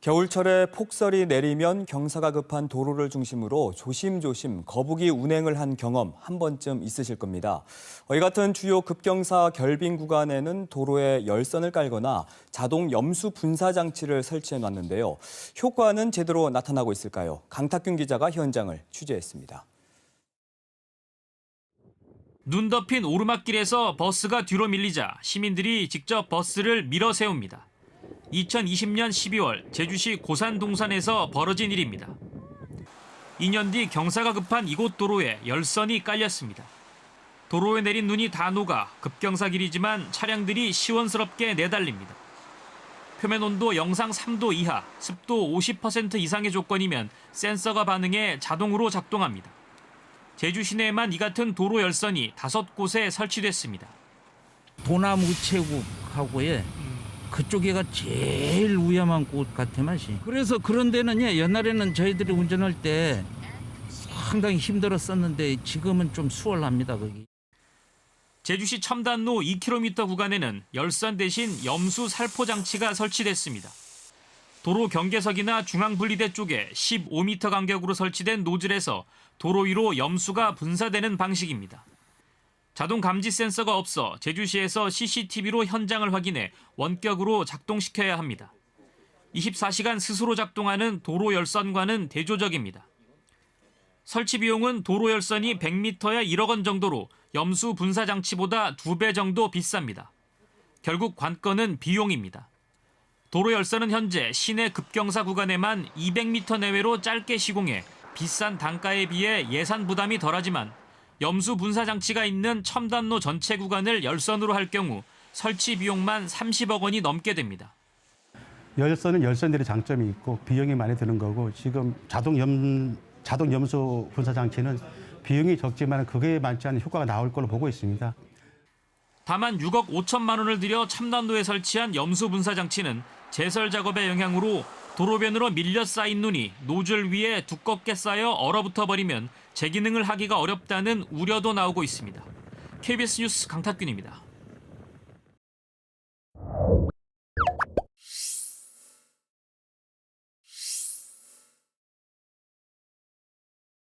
겨울철에 폭설이 내리면 경사가 급한 도로를 중심으로 조심조심 거북이 운행을 한 경험 한 번쯤 있으실 겁니다. 이 같은 주요 급경사 결빙 구간에는 도로에 열선을 깔거나 자동 염수 분사 장치를 설치해 놨는데요. 효과는 제대로 나타나고 있을까요? 강탁균 기자가 현장을 취재했습니다. 눈 덮인 오르막길에서 버스가 뒤로 밀리자 시민들이 직접 버스를 밀어 세웁니다. 2020년 12월 제주시 고산동산에서 벌어진 일입니다. 2년 뒤 경사가 급한 이곳 도로에 열선이 깔렸습니다. 도로에 내린 눈이 다 녹아 급경사 길이지만 차량들이 시원스럽게 내달립니다. 표면 온도 영상 3도 이하, 습도 50% 이상의 조건이면 센서가 반응해 자동으로 작동합니다. 제주 시내에만 이 같은 도로 열선이 다섯 곳에 설치됐습니다. 도남 우체국하고의 그쪽에가 제일 위험한 곳 같아 맛이. 그래서 그런 데는 예, 옛날에는 저희들이 운전할 때 상당히 힘들었었는데 지금은 좀 수월합니다 거기. 제주시 첨단로 2km 구간에는 열선 대신 염수 살포 장치가 설치됐습니다. 도로 경계석이나 중앙분리대 쪽에 15m 간격으로 설치된 노즐에서 도로 위로 염수가 분사되는 방식입니다. 자동 감지 센서가 없어 제주시에서 CCTV로 현장을 확인해 원격으로 작동시켜야 합니다. 24시간 스스로 작동하는 도로 열선과는 대조적입니다. 설치 비용은 도로 열선이 100m에 1억 원 정도로 염수 분사 장치보다 2배 정도 비쌉니다. 결국 관건은 비용입니다. 도로 열선은 현재 시내 급경사 구간에만 200m 내외로 짧게 시공해 비싼 단가에 비해 예산 부담이 덜하지만 염수 분사 장치가 있는 첨단로 전체 구간을 열선으로 할 경우 설치 비용만 30억 원이 넘게 됩니다. 열선은 열선들의 장점이 있고 비용이 많이 드는 거고 지금 자동 염 자동 염수 분사 장치는 비용이 적지만 그게 많지 않은 효과가 나올 걸로 보고 있습니다. 다만 6억 5천만 원을 들여 첨단로에 설치한 염수 분사 장치는 제설 작업의 영향으로 도로변으로 밀려 쌓인 눈이 노즐 위에 두껍게 쌓여 얼어붙어 버리면 재기능을 하기가 어렵다는 우려도 나오고 있습니다. KBS 뉴스 강탁균입니다.